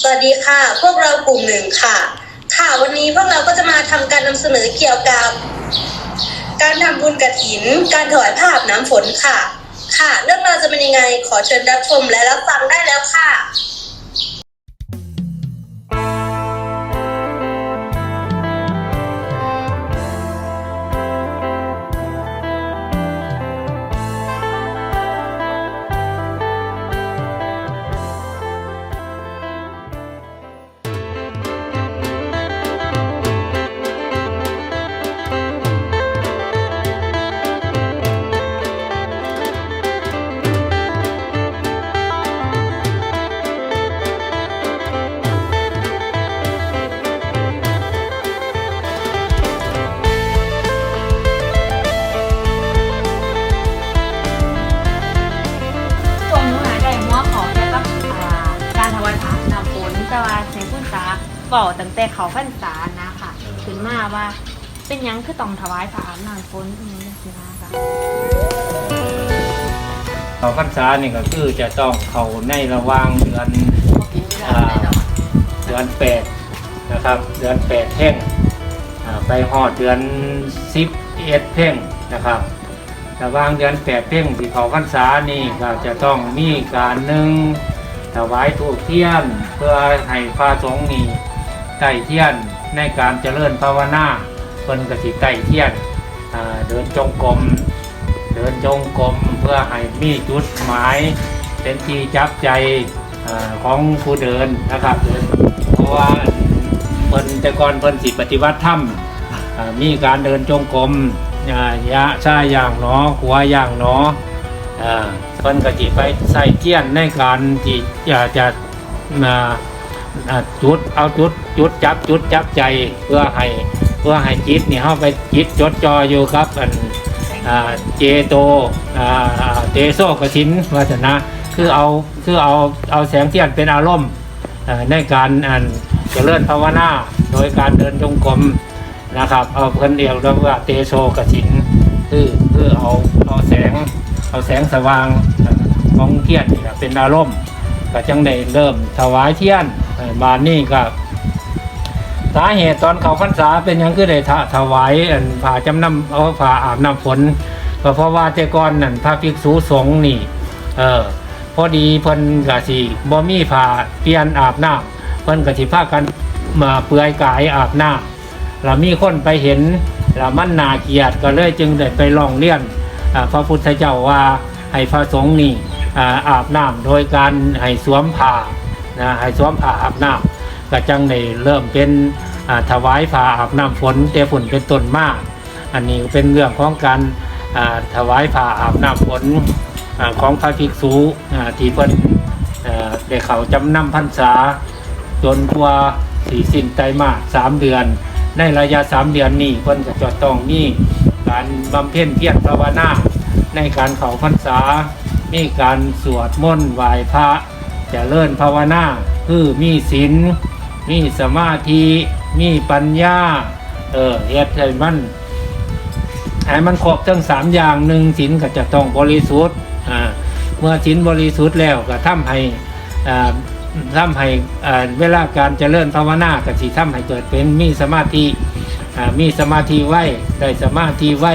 สวัสดีค่ะ พวกเรากลุ่มหนึ่งค่ะ ค่ะวันนี้พวกเราก็จะมาทำการนำเสนอเกี่ยวกับ การทำบุญกระถิน การถวายภาพน้ำฝนค่ะ ค่ะ เรื่องราวจะเป็นยังไงขอเชิญรับชมและรับฟังได้แล้วค่ะ บอกตั้งแต่เขาพรรษานะค่ะถึงมาว่า เป็นหยังคือต้องถวายผานนำฝนอืมสินะคะ เขาพรรษานี่ก็คือจะต้องเขาในระหว่างเดือนอ่าเดือนแปดนะครับ เดือนแปดเพ่งอ่าไปหอดเดือนสิบเอ็ดเพ่งนะครับระหว่างเดือนแปดเพ่งที่เขาพรรษานี่ก็จะต้องมีการหนึ่งถวายถูกเทียน เพื่อให้พระสงฆ์นี่ ไต่เทียนในการเจริญภาวนาเพิ่นกสิไต่เทียนเดินจงกรมเดินจงกรมเพื่อให้มีจุดหมายเป็นที่จับใจอของผู้เดินนะครับเดินเพราะว่าเพิ่นแต่ก่อนเพิ่นสิปฏิบัติธรรมมีการเดินจงกรมยะชาอย่างหนอขวาอย่างหนออ่าเพิ่นก็จิไปใส่เทียนในการที่จะจะมา อ่าจุดเอาจุดจุดจับจุดจับใจเพื่อให้เพื่อให้จิตนี่เข้าไปจิตจดจ่ออยู่ครับอันอ่าเจโตอ่าเตโซกสินวัฒนะคือเอาคือเอาเอาแสงเทียนเป็นอารมณ์ในการอันเจริญภาวนาโดยการเดินจงกรมนะครับ เอาเพิ่นเดียวเรียกว่าเตโชกสินคือคือเอาเอาแสงเอาแสงสว่างของเทียนนี่ล่ะเป็นอารมณ์ก็จังได้เริ่มถวายเทียน บานนี้ก็สาเหตุตอนเขาพรรษาเป็นยังคือได้ถวายอันผ่าจำนำเอาผ่าอาบน้ำฝนก็เพราะว่าแต่ก่อนนั่นพระภิกษุสงฆ์นี่ เออพอดีเพิ่นกะสิบ่มีผ้าเปลี่ยนอาบน้ำเพิ่นกะสิพากันมาเปลือยกายอาบน้ำแล้วมีคนไปเห็นแล้วมันนาเกียดก็เลยจึงได้ไปร้องเรียนพระพุทธเจ้าว่าให้พระสงฆ์นี่อาอาบน้ำโดยการให้สวมผ้า นะให้สวมผ้าอาบน้ำก็จังได้เริ่มเป็นถวายผ้าอาบน้ำฝนเตฝนเป็นต้นมาก อันนี้เป็นเรื่องของการถวายผ้าอาบน้ำฝนอของพระภิกษุที่เพิ่นได้เขาจำนำพรรษา จนกว่าสี่สิ้นไตรมาสสามเดือน ในระยะสามเดือนนี้เพิ่นก็จะต้องมีการบำเพ็ญเพียรภาวนาในการเขาพรรษา มีการสวดมนต์ไหว้พระ จะเลิ่นภาวนาคือมีศีลมีสมาธิมีปัญญา เออเฮ็ดให้มันให้มันครบทั้งสามอย่างหนึ่งศีลก็จะต้องบริสุทธิ์อ่าเมื่อศีลบริสุทธิ์แล้วก็ทำให้อ่าทำให้อ่าเวลาการเจริญภาวนาก็สิทำให้เกิดเป็นมีสมาธิอ่ามีสมาธิไว้ได้สมาธิไว้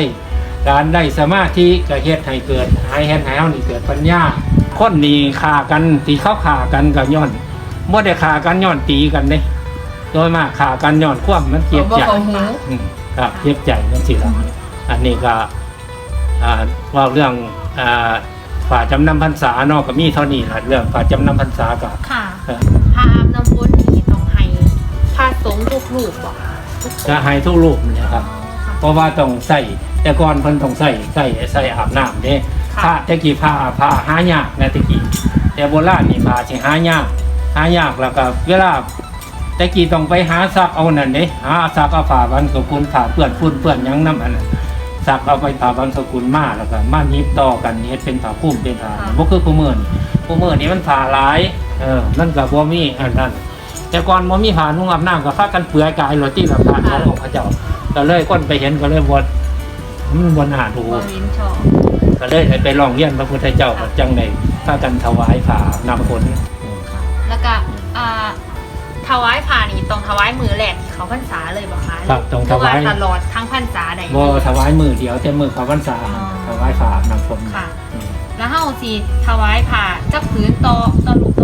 การได้สมาธิก็เฮ็ดให้เกิดให้เฮ็ดให้เฮานี่เกิดปัญญา คนนี่ฆ่ากันที่เขาฆ่ากันก็ย้อนบ่ได้ฆ่ากันย้อนตีกันเด้โดยมากฆ่ากันย้อนความมันเจ็บใจอืมครับเจ็บใจนั่นสิล่ะอันนี้ก็อ่าเว่าเรื่องอ่าฝ่าจำนำพรรษาเนอกก็มีเท่านี้ล่ะเรื่องฝ่าจำนำพรรษาก็ค่ะเออพระอาบน้ำฝนนี่ต้องให้พระสงฆ์ทุกรูปบอกทุกคนจะให้ทุกรูปนะครับ เพราะว่าต้องใส่แต่ก่อนเพิ่นต้องใส่ใส่ใส่อาบน้ำเด้ ผ้าค่ะตะกี้ผ้าผ้าหายากนะตะกี้แต่โบราณนี่ผ้าสิหายากหายากแล้วก็เวลาตะกี้ต้องไปหาซักเอานั่นเด้หาซักเอาผ้าบรรสกุลผ้าเปื้อนฝุ่นเปื้อนหยังน้ำอันนั้นซักเอาไปผ้าบรรสกุลมาแล้วก็มายิบต่อกันเฮ็ดเป็นผ้าคลุ้มเป็นผ้าบ่คือผู้มื้อนี่ผู้มื้อนี่มันผ้าหลายเออมันก็บ่มีอันนั้นแต่ก่อนบ่มีผ้านุ่งอาบน้ำก็พากันเปลือยกายโรตีละผ้าของพระเจ้าก็เลยคนไปเห็นก็เลยบดมันบนหาดูบรินชอบ ก็เลยไปลองเรียนพระพุทธเจ้าก็จังในพากันถวายผ่านำผลแล้วก็อ่าถวายผ่านี่ต้องถวายมือแรกที่เขาพรรษาเลยบอกคะครับต้องถวายหรือตลอดทั้งพรรษาได้บ่ถวายมือเดียวแต่มือเขาพรรษาอ๋อถวายฝ่าอาบน้ำฝนค่ะอืมแล้วเฮาสิถวายผ่าจักผืนต่อต่อลูกโต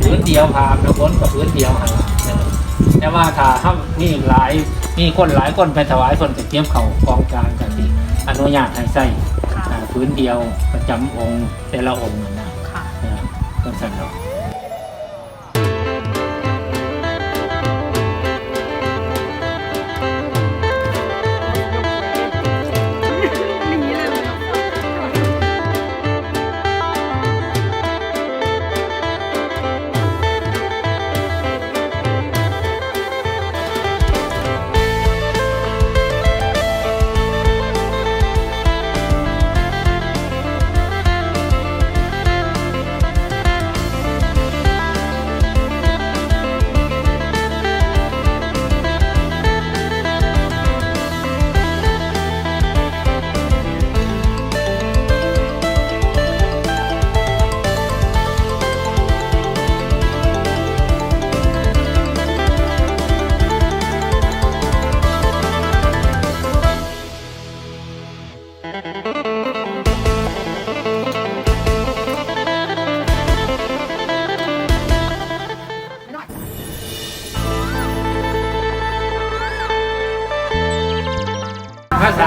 พื้นเดียวผ่าอาบน้ำฝนกับพื้นเดียวหั่นล่ะเออแต่ว่าถ้าถ้ามีหลายมีคนหลายคนไปถวายคนไปเตรียมเขากองกลางกันสิอนุญาตให้ใส่ค่ะอ่า พื้นเดียวประจำองค์แต่ละองค์นั่นนะค่ะเออก็สั่นเนา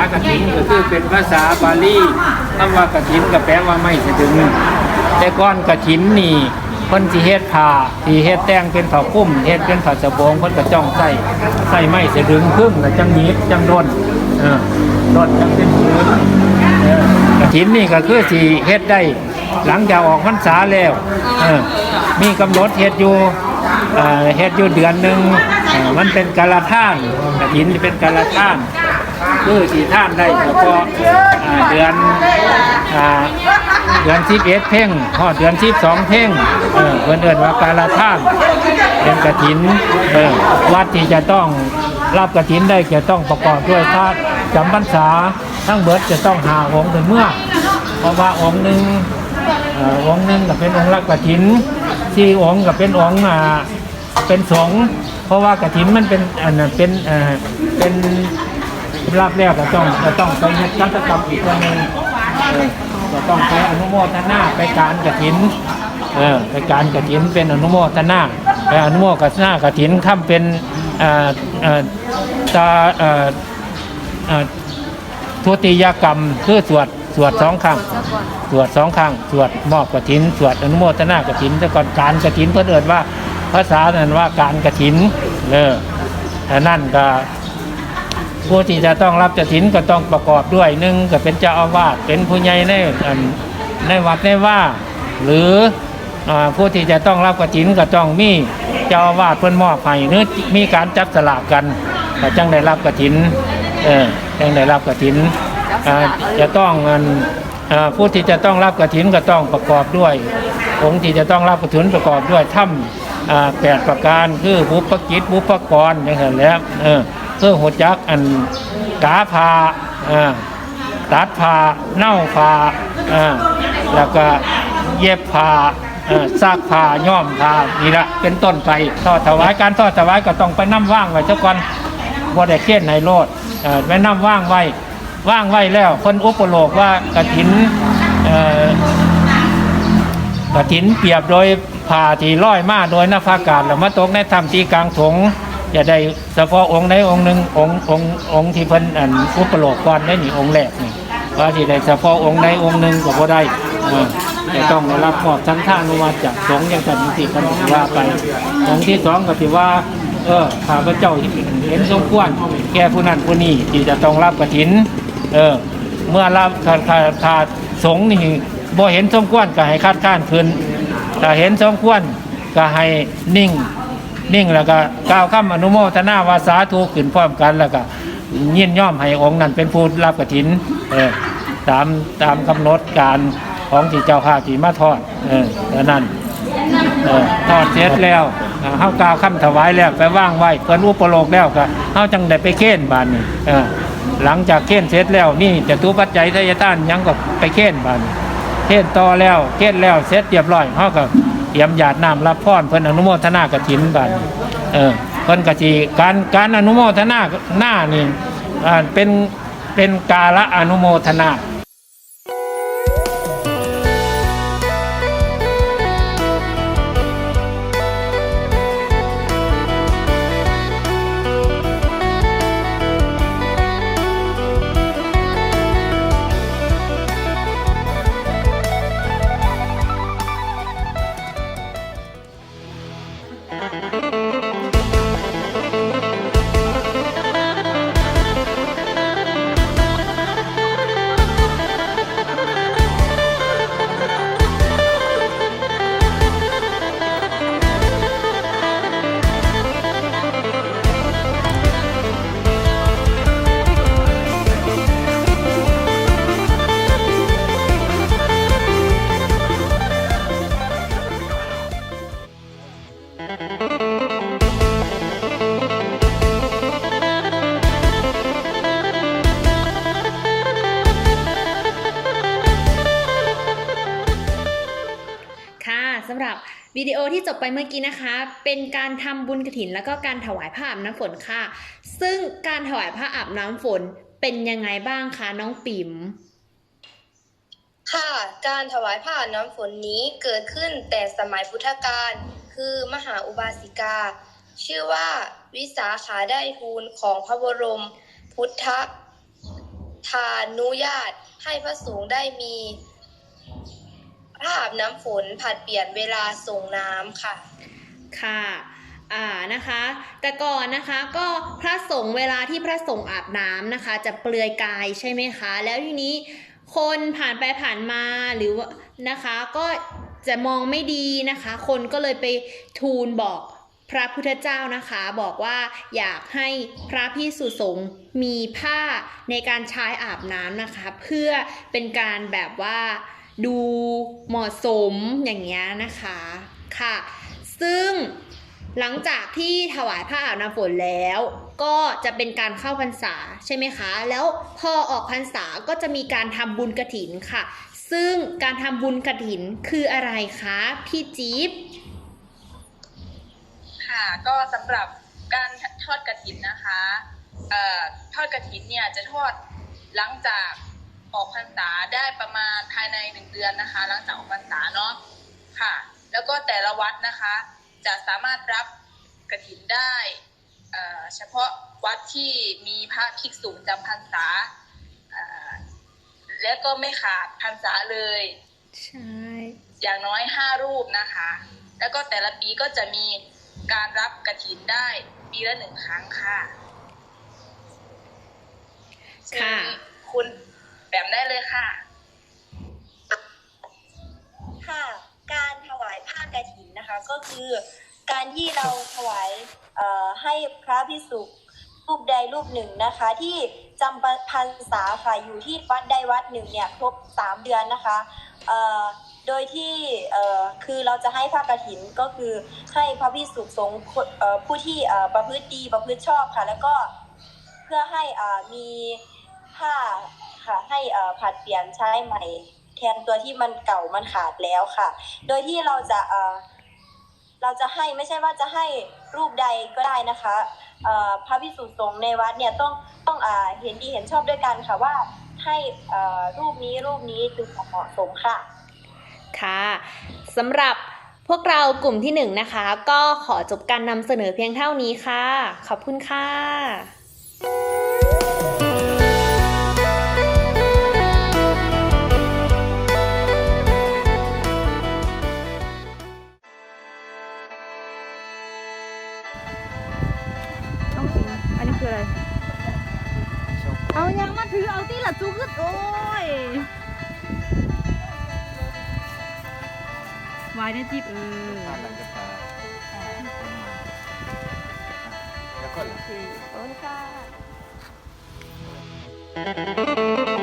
าษากฐินก็คือเป็นภาษาบาลีคำว่ากฐินก็แปลว่าไม่สะดึง แต่ก่อนกฐินนี่เพิ่นสิเฮ็ดผ้าที่เฮ็ดแต่งเป็นผ้าคุ้มเฮ็ดเป็นผ้าสบงเพิ่นก็จ้องใส่ใส่ไม้สะดึงพึ่งก็จังหนีบจังด้นเออด้นจังเป็นผืนเออกฐินนี่ก็คือสิเฮ็ดได้หลังจากออกพรรษาแล้วเออมีกำหนดเฮ็ดอยู่เฮ็ดอยู่เดือนหนึงเอ่อ มันเป็นกาลท่านกฐินนี่เป็นกาลท่านคือสีท่านได้แล้วก็เดือนเดือนสิบเอ็ดเพ่งทอดเดือนสิบสองเพ่งเออเพื่อนเอินว่าการละท่านเป็นกระถินเออวัดที่จะต้องรับกระถินได้จะต้องประกอบด้วยพระจำพรรษาทั้งเบิดจะต้องหาองค์ถึงเมื่อ เพราะว่าองค์หนึ่งองค์หนึ่งก็เป็นองค์ละกระถินที่องค์ก็เป็นองค์เป็นสงฆ์ เพราะว่ากระถินมันเป็นอันนั้นเป็นเอ่อเป็นรับแล้วก็ต้องก็ต้องไปเฮ็ดกิจกรรมอีกตัวหนึงเออก็ต้องไปอนุโมทนาไปการกฐินเออไปการกฐินเป็นอนุโมทนาไปอนุโมทนากฐินทำเป็นเอ่อเอ่อตาเอ่อเอ่อทุติยกรรมคือสวดสวดสองครั้ง สวดสองครั้งสวดมอบกฐิน สวดอนุโมทนากฐินแต่ก่อนการกฐินเพิ่นเอิ้นว่า ภาษานั้นว่าการกฐินเออแต่นั่นก็ผู้ที่จะต้องรับกฐินก็ต้องประกอบด้วยหนึ่งก็เป็นเจ้าอาวาสเป็นผู้ใหญ่ในในวัดในว่าหรืออผู้ที่จะต้องรับกฐินก็ต้องมีเจ้าอาวาสเพิ่นมอบให้หรือมีการจับสลากกันก็จังได้รับกฐินเออจังได้รับกฐินอ่าจะต้องอันผู้ที่จะต้องรับกฐินก็ต้องประกอบด้วยองค์ที่จะต้องรับกฐินประกอบด้วยถ้ำ แปดประการคือบุพกิจบุพกรอย่างนั้นแล้วเออเพื่อหัวจักอันกาพาอ่าตัดพาเน่าพาอ่าแล้วก็เย็บพาซากพาย่อมพานี่ละเป็นต้นไปทอดถวายการทอดถวายก็ต้องไปน้ำว่างไว้เจ้าก่อนบ่ได้เครียดในโลดไปน้ำว่างไว้ว่างไว้แล้วคนอุปโลกว่ากระถินกระถินเปรียบโดย ผ่าที่ร้อยมาโดยนภากาศแล้วมาตกในถ้ำที่กลางถงจะได้เฉพาะองค์ใดองค์หนึ่งองค์องค์องค์ที่เพิ่นอันอุปโลกก่อนได้นี่องค์แรกนี่ว่าที่ได้เฉพาะองค์ใดองค์หนึ่งก็บ่ได้จะต้องรับมอบทั้งท่านุวัตจากสงฆ์อย่างสันติกันว่าไปองค์ที่สองก็ถือว่าเออข้าพเจ้าเห็นสมควรแก่ผู้นั้นผู้นี้ที่จะต้องรับกฐิน เออ เมื่อรับขาดขาดสงนี่บ่เห็นสมควรก็ให้คัดค้านคืน ถ้าเห็นสมควรก็ให้นิ่ง นิ่งแล้วก็กล่าวคำอนุโมทนาวาสาธุขึ้นพร้อมกันแล้วก็ยินย่อมให้องค์นั้นเป็นผู้รับกฐินเออตามตามกำหนดการของที่เจ้าข้าที่มาทอดเออแล้วนั้นเออทอดเสร็จแล้วอ่าเฮากล่าวคำถวายแล้วไปว่างไว้เพิ่นอุปโลกแล้วก็เฮาจังได้ไปเค้นบานนี้เออหลังจากเค้นเสร็จแล้วนี่จะตุปัจจัยทายทานยังก็ไปเค้นบานนี้ เทศต่อแล้วเทศแล้วเสร็จเรียบร้อยเขาก็เตรียมหยาดน้ำรับพรเพิ่นอนุโมทนากฐินกันเออเพิ่นกะสิการการอนุโมทนาหน้านี่เป็นเป็นกาละอนุโมทนา เมื่อกี้นะคะ เป็นการทำบุญกระถินแล้วก็การถวายผ้าอาบน้ำฝนค่ะ ซึ่งการถวายผ้าอาบน้ำฝนเป็นยังไงบ้างคะน้องปิ๋มค่ะการถวายผ้าน้ำฝนนี้เกิดขึ้นแต่สมัยพุทธกาลคือมหาอุบาสิกา ชื่อว่าวิสาขาได้ทูลของพระบรม พุทธทานุญาตให้พระสงฆ์ได้มี ผ้าอาบน้ำฝนผัดเปลี่ยนเวลาส่งน้ำค่ะ ค่ะอ่านะคะ แต่ก่อนนะคะก็พระสงฆ์เวลาที่พระสงฆ์อาบน้ำนะคะ จะเปลือยกายใช่ไหมคะ แล้วทีนี้คนผ่านไปผ่านมาหรือว่านะคะก็จะมองไม่ดีนะคะ คนก็เลยไปทูลบอกพระพุทธเจ้านะคะ บอกว่าอยากให้พระพิสุสงฆ์มีผ้าในการใช้อาบน้ำนะคะ เพื่อเป็นการแบบว่า ดูเหมาะสมอย่างเงี้ยนะคะค่ะ ซึ่งหลังจากที่ถวายผ้าอาบน้ำฝนแล้ว ก็จะเป็นการเข้าพรรษาใช่ไหมคะ แล้วพอออกพรรษาก็จะมีการทำบุญกระถินค่ะ ซึ่งการทำบุญกระถินคืออะไรคะพี่จี๊บค่ะก็สำหรับการทอดกระถินนะคะเอ่อทอดกระถินเนี่ยจะทอดหลังจาก ออกพรรษาได้ประมาณภายในหนึ่งเดือนนะคะ หลังจากออกพรรษาเนาะค่ะ แล้วก็แต่ละวัดนะคะ จะสามารถรับกระถินได้เอ่อเฉพาะวัดที่มีพระภิกษุจำพรรษาเอ่อและก็ไม่ขาดพรรษาเลยใช่อย่างน้อยห้ารูปนะคะ แล้วก็แต่ละปีก็จะมีการรับกระถินได้ปีละหนึ่งครั้งค่ะเชิญค่ะคุณแบ มได้เลยค่ะ ค่ะ การถวายผ้ากฐินนะคะ ก็คือการที่เราถวายให้พระพิสุรูปใดรูปหนึ่งนะคะ ที่จำพรรษาค่ะอยู่ที่วัดใดวัดหนึ่งเนี่ยครบสามเดือนนะคะโดยที่คือเราจะให้ผ้ากฐินก็คือให้พระพิสุสงฆ์ผู้ที่ประพฤติดีประพฤติชอบค่ะ แล้วก็เพื่อให้มีผ้า ค่ะให้ผัดเปลี่ยนใช้ใหม่ แทนตัวที่มันเก่ามันขาดแล้วค่ะ โดยที่เราจะเราจะให้ไม่ใช่ว่าจะให้รูปใดก็ได้นะคะพระพิสุสงฆ์ในวัดเนี่ยต้องต้องอเห็นดีเห็นชอบด้วยกันค่ะว่าให้รูปนี้รูปนี้ถึงเหมาะสมค่ะ ค่ะสำหรับพวกเรากลุ่มที่หนึ่งนะคะ ก็ขอจบการนำเสนอเพียงเท่านี้ค่ะ ขอบคุณค่ะ คืออะไร เอายังมาถือเอาที่ละจุกึดโอ้ยวายได้จีบเออแล้วก็โอเคขอบคุณค่ะ